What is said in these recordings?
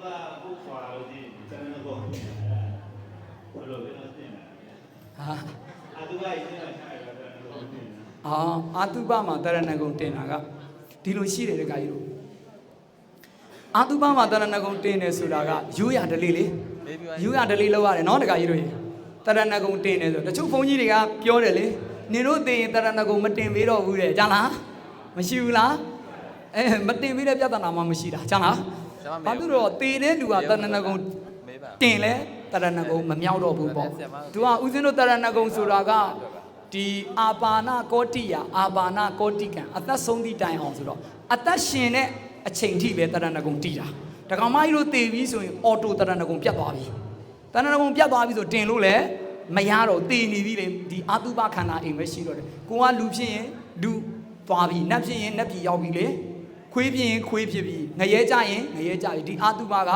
ကဘုရားလို့ဒီတန်တော့ဘယ်လိုလဲသိနေဟာအတူကရင်းနေတယ်တန်တော့သိနေအာအာတုပမှာတရဏဂုံတင်တာကဒီလိုရှိတယ်တခါကြီးတို့အာတုပမှာတရဏဂုံတင်တယ်ဆိုတာကရိုးရဒလေးလေရိုးရဒလေးလောက်ရတယ်နော်တခါကြီးတို့ရေတရဏဂုံတင်တယ်ဆိုတချို့ဘုန်းကြီးတွေကပြောတယ်လေနင်တို့တင်ရင်တရဏဂုံမတင်ပေးတော့ဘူးတဲ့ကြားလားမရှိဘူးလားအဲမတင်ပေးတဲ့ပြဿနာမှမရှိတာကြားလား ဘာလို့တော့တေတဲ့လူကတရဏဂုံမေးပါတင်လဲတရဏဂုံမမြောက်တော့ဘူးပေါ့သူကဦးဇင်းတို့တရဏဂုံဆိုတာကဒီအာပါဏကောတိယအာပါဏကောတိကံအသက်ဆုံးသည့်တိုင်အောင်ဆိုတော့အသက်ရှင်တဲ့အချိန်ထိပဲတရဏဂုံတည်တာတကောင်မကြီးတို့တည်ပြီးဆိုရင်အော်တိုတရဏဂုံပြတ်သွားပြီတရဏဂုံပြတ်သွားပြီဆိုတင်လို့လည်းမရတော့တည်နေပြီလေဒီအာတုပခန္ဓာအိမ်ပဲရှိတော့တယ်ကိုကလူဖြစ်ရင်လူသွားပြီနတ်ဖြစ်ရင်နတ်ပြည်ရောက်ပြီလေ ခွေးဖြစ်ရင်ခွေးဖြစ်ပြီငရဲကြရင်ငရဲကြပြီဒီအာတုပက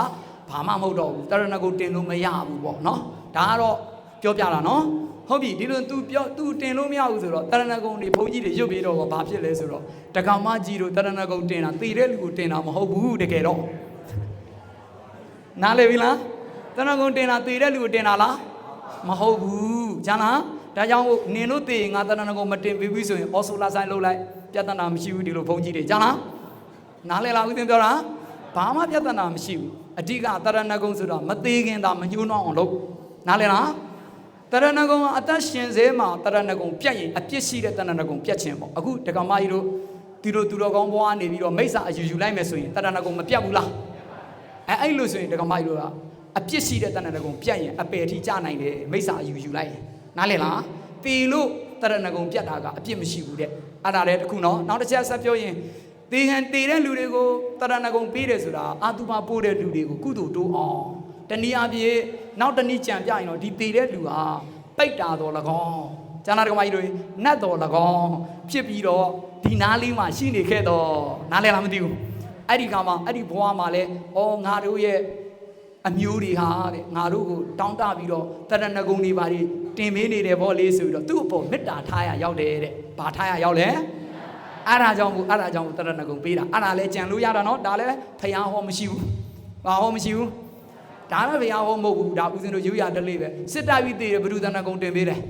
ဘာမှမဟုတ်တော့ဘူးတရဏဂုံတင်လို့မရဘူးပေါ့နော်ဒါကတော့ပြောပြတာနော်ဟုတ်ပြီဒီလို तू ပြော तू တင်လို့မရဘူးဆိုတော့တရဏဂုံတွေဘုန်းကြီးတွေရွတ်ပြီးတော့ဘာဖြစ်လဲဆိုတော့တကောင်မကြီးတို့တရဏဂုံတင်တာတည်တဲ့လူကိုတင်တာမဟုတ်ဘူးတကယ်တော့နားလည်ပြီလားတရဏဂုံတင်တာတည်တဲ့လူကိုတင်တာလားမဟုတ်ဘူးဂျာလားဒါကြောင့်နင်တို့တည်ရင်ငါတရဏဂုံမတင်ပြီးပြီဆိုရင်အော်ဆိုလာဆိုင်လုပ်လိုက်ပြဿနာမရှိဘူးဒီလိုဘုန်းကြီးတွေဂျာလား နားလည်လားဦးသင်ပြောတာဘာမှပြဿနာမရှိဘူးအဓိကတရဏဂုံဆိုတော့မသေးခင်သာမညှိုးနှောင်းအောင်လုပ်နားလည်လားတရဏဂုံကအသက်ရှင်စေမှာတရဏဂုံပြတ်ရင်အပြစ်ရှိတဲ့တရဏဂုံပြတ်ခြင်းပေါ့အခုဒကမကြီးတို့ဒီလိုသူတော်ကောင်းဘွားနေပြီးတော့မိစ္ဆာအယူယူလိုက်မယ်ဆိုရင်တရဏဂုံမပြတ်ဘူးလားအဲအဲ့လိုဆိုရင်ဒကမကြီးတို့ကအပြစ်ရှိတဲ့တရဏဂုံပြတ်ရင်အပယ်ထိကြနိုင်တယ်မိစ္ဆာအယူယူလိုက်ရင်နားလည်လားတီလို့တရဏဂုံပြတ်တာကအပြစ်မရှိဘူးတဲ့အဲ့ဒါလည်းတစ်ခုနော်နောက်တစ်ချက်ဆက်ပြောရင် တေဟန်တေတဲ့လူတွေကိုတရဏဂုံပေးတယ်ဆိုတာအာတုပပို့တဲ့လူတွေကိုကုသိုလ်တိုးအောင်တနည်းအားဖြင့်နောက်တနည်းကြံပြရင်တော့ဒီတေတဲ့လူဟာပိတ်တာတော်၎င်းကျန်တာကမကြီးတို့နတ်တော်၎င်းဖြစ်ပြီးတော့ဒီနားလေးမှာရှိနေခဲ့တော့နားလဲလားမသိဘူးအဲ့ဒီကမှအဲ့ဒီဘဝမှာလဲဩငါတို့ရဲ့အမျိုးတွေဟာတဲ့ငါတို့ကိုတောင်းတပြီးတော့တရဏဂုံတွေပါတွေတင်ပေးနေတယ်ဗောလေးဆိုပြီးတော့သူ့အပေါ်မေတ္တာထားရရောက်တယ်တဲ့ဘာထားရရောက်လဲ အဲ့ဒါကြောင့်ကိုအဲ့ဒါကြောင့်ကိုတရဏဂုံပေးတာအဲ့ဒါလဲကြံလို့ရတာနော်ဒါလည်းဖျားဟောမရှိဘူးဘာဟောမရှိဘူးဒါလည်းဖျားဟောမဟုတ်ဘူးဒါဦးဇင်းတို့ရိုးရတလေးပဲစစ်တပ်ပြီးတည်တယ်ဘုဒ္ဓတရဏဂုံတင်ပေးတယ်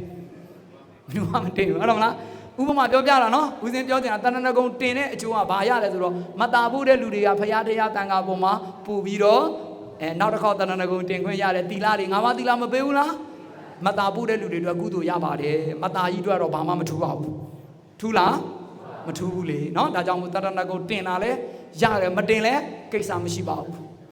ဘယ်သူမှမတင်ဘူးဟုတ်တယ်မလားဥပမာပြောပြတာနော်ဦးဇင်းပြောချင်တာတရဏဂုံတင်တဲ့အကျိုးကဘာရလဲဆိုတော့မတာဖို့တဲ့လူတွေကဖျားတရားတန်ခါပေါ်မှာပူပြီးတော့အဲနောက်တစ်ခေါက်တရဏဂုံတင်ခွင့်ရတယ်တီလာတွေငါးပါးတီလာမပေးဘူးလားမတာဖို့တဲ့လူတွေအတွက်ကုသိုလ်ရပါတယ်မတာကြီးတို့ကတော့ဘာမှမထူပါဘူးထူလား မထူးဘူးလေเนาะဒါကြောင့်မို့တရဏဂုံတင်တာလဲရတယ်မတင်လဲကိစ္စမရှိပါဘူး